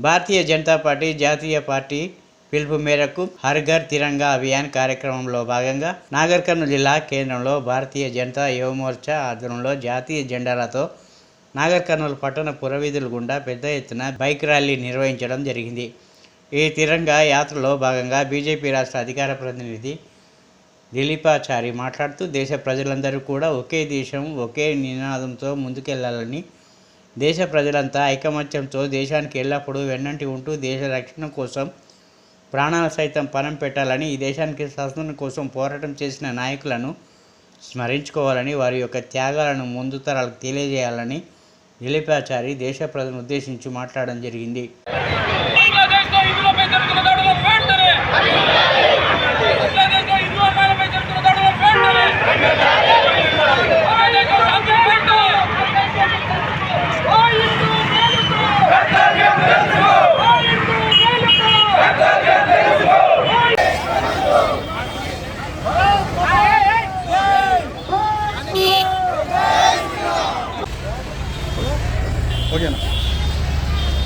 భారతీయ Janata party జాతీయ party పిలుపు మేరకు హర్ ఘర్ తిరంగా అభియాన్ కార్యక్రమంలో భాగంగా నాగర్ కర్నూలు జిల్లా కేంద్రంలో భారతీయ జనతా యువమోర్చా ఆధ్వర్యంలో జాతీయ జెండాలతో నాగర్ కర్నూలు పట్టణ పురవీధుల గుండా పెద్ద ఎత్తున బైక్ ర్యాలీ నిర్వహించడం జరిగింది. ఈ తిరంగా యాత్రలో భాగంగా బీజేపీ రాష్ట్ర అధికార ప్రతినిధి దిలీపాచారి మాట్లాడుతూ దేశ ప్రజలందరూ కూడా ఒకే దేశం ఒకే నినాదంతో ముందుకెళ్ళాలని దేశ ప్రజలంతా ఐకమత్యంతో దేశానికి ఎల్లప్పుడూ వెన్నంటి ఉంటూ దేశ రక్షణ కోసం ప్రాణాల సైతం పణం పెట్టాలని ఈ దేశానికి స్వతంత్రం కోసం పోరాటం చేసిన నాయకులను స్మరించుకోవాలని వారి యొక్క త్యాగాలను ముందు తరాలకు తెలియజేయాలని దిలీపాచారి దేశ ప్రజలను ఉద్దేశించి మాట్లాడడం జరిగింది బంగ్లాదేశ్లో హిందువులపై జరుగుతున్న దాడులను వెంటనే బంగ్లాదేశ్లో హిందూ వర్గాలపై జరుగుతున్న దాడులను వెంటనే బంగ్లాదేశ్లో శాంతి పెట్టు. ఓ హిందూ మేలుకో. ఓ హిందూ మేలుకో.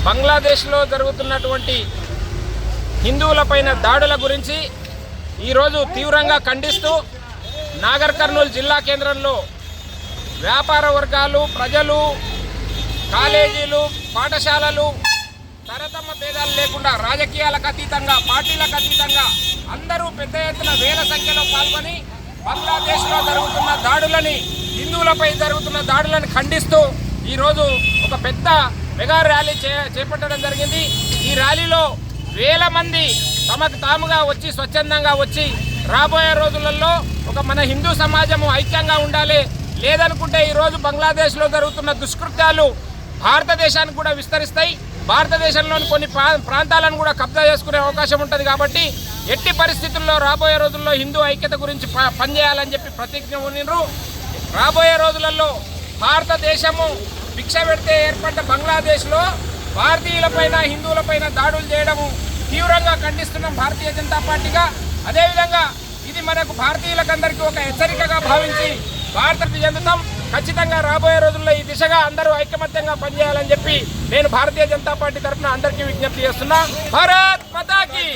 బంగ్లాదేశ్లో జరుగుతున్నటువంటి హిందువులపైన దాడుల గురించి ఈరోజు తీవ్రంగా ఖండిస్తూ నాగర్ కర్నూలు జిల్లా కేంద్రంలో వ్యాపార వర్గాలు ప్రజలు కాలేజీలు పాఠశాలలు తరతమ భేదాలు లేకుండా రాజకీయాలకు అతీతంగా పార్టీలకు అతీతంగా అందరూ పెద్ద ఎత్తున వేల సంఖ్యలో పాల్గొని బంగ్లాదేశ్లో జరుగుతున్న దాడులని హిందువులపై జరుగుతున్న దాడులను ఖండిస్తూ ఈరోజు ఒక పెద్ద మెగా ర్యాలీ చే చేపట్టడం జరిగింది. ఈ ర్యాలీలో వేల మంది తమకు తాముగా వచ్చి స్వచ్ఛందంగా వచ్చి రాబోయే రోజులలో ఒక మన హిందూ సమాజము ఐక్యంగా ఉండాలి. లేదనుకుంటే ఈరోజు బంగ్లాదేశ్లో జరుగుతున్న దుష్కృత్యాలు భారతదేశానికి కూడా విస్తరిస్తాయి. భారతదేశంలోని కొన్ని ప్రా- ప్రాంతాలను కూడా కబ్జా చేసుకునే అవకాశం ఉంటుంది కాబట్టి ఎట్టి పరిస్థితుల్లో రాబోయే రోజుల్లో హిందూ ఐక్యత గురించి ప- పనిచేయాలని చెప్పి ప్రతిజ్ఞ ఉన్నారు రాబోయే రోజులలో భారతదేశము భిక్ష పెడితే ఏర్పడ్డ బంగ్లాదేశ్లో భారతీయులపైన హిందువులపైన దాడులు చేయడము తీవ్రంగా ఖండిస్తున్నాం భారతీయ జనతా పార్టీగా. అదేవిధంగా ఇది మనకు భారతీయులకందరికీ ఒక హెచ్చరికగా భావించి భారత చెందుతాం. ఖచ్చితంగా రాబోయే రోజుల్లో ఈ దిశగా అందరూ ఐకమత్యంగా పనిచేయాలని చెప్పి నేను భారతీయ జనతా పార్టీ తరఫున అందరికీ విజ్ఞప్తి చేస్తున్నా. భారత్ మతాకి!